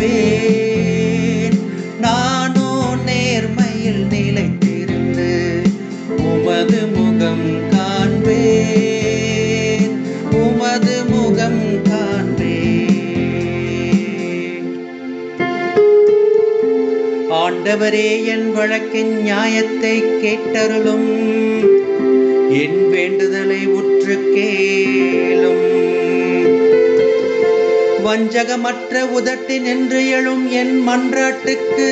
இருப்பேன் நானோ நேர்மையில் நிலைத்திருந்து உமது முகம் காண்பேன். உமது ஆண்டவரே என் வழக்கின் நியாயத்தை கேட்டருளும். என் வேண்டுதலை உற்றுக்கே வஞ்சகமற்ற உதட்டி நின்று எழும் என் மன்றாட்டுக்கு.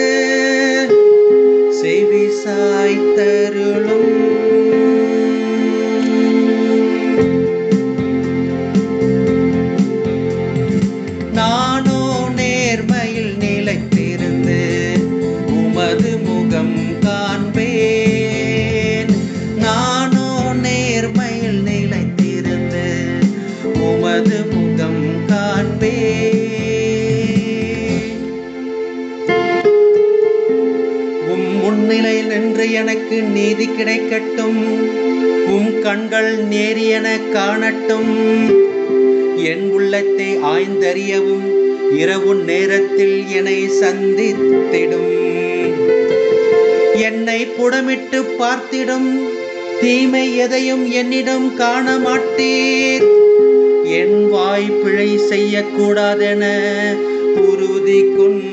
எனக்கு நீதி கிடைக்கட்டும். உம் கண்கள் நேரியென காணட்டும். என் உள்ளத்தை ஆய்ந்தறியவும் இரவு நேரத்தில் என்னை சந்தித்திடும். என்னை புடமிட்டு பார்த்திடும். தீமை எதையும் என்னிடம் காண மாட்டீர். என் வாய் பிழை செய்யக்கூடாதென உறுதி கொண்டு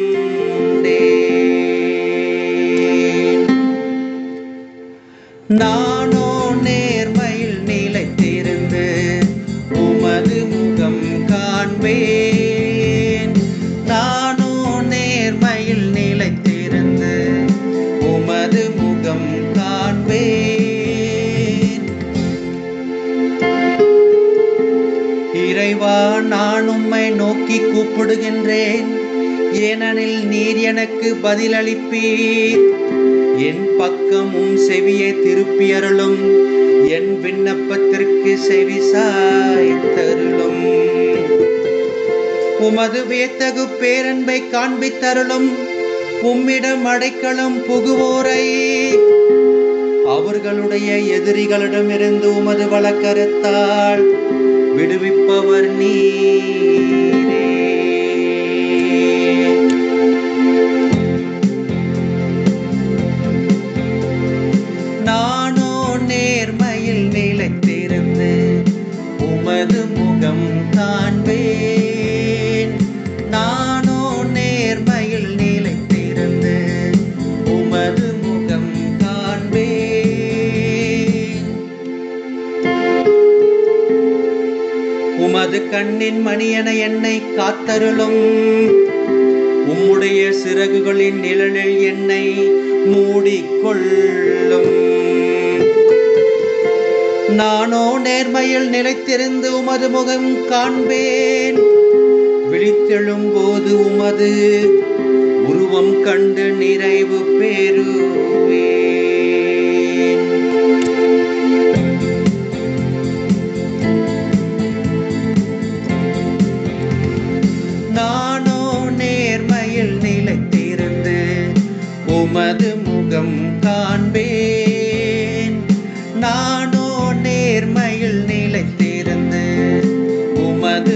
இறைவா நான் உம்மை நோக்கி கூப்பிடுகின்றேன். ஏனெனில் நீர் எனக்கு பதிலளிப்பீர். என் பக்கமும் செவியை திருப்பியருளும் என் விண்ணப்பத்திற்கு செவி சாய்த்தருளும். உமது வியத்தகு பேரன்பை காண்பித்தருளும். உம்மிடம் அடைக்கலம் புகுவோரை. அவர்களுடைய எதிரிகளிடமிருந்து உமது வழக்கருத்தாள் விடுவிப்பவர் நீ உமது கண்ணின் மணியன என்னை காத்தருளும். உம்முடைய சிறகுகளின் நிழலில் என்னை மூடிக்கொள்ளும். நானோ நேர்மையில் நிலைத்திருந்து உமது முகம் காண்பேன். விழித்தெழும் போது உமது உருவம் கண்டு நிறைவு பெறுவேன். உனது முகம் காண்பேன். நானோ நேர்மையில் நிலைத்திருந்து உமது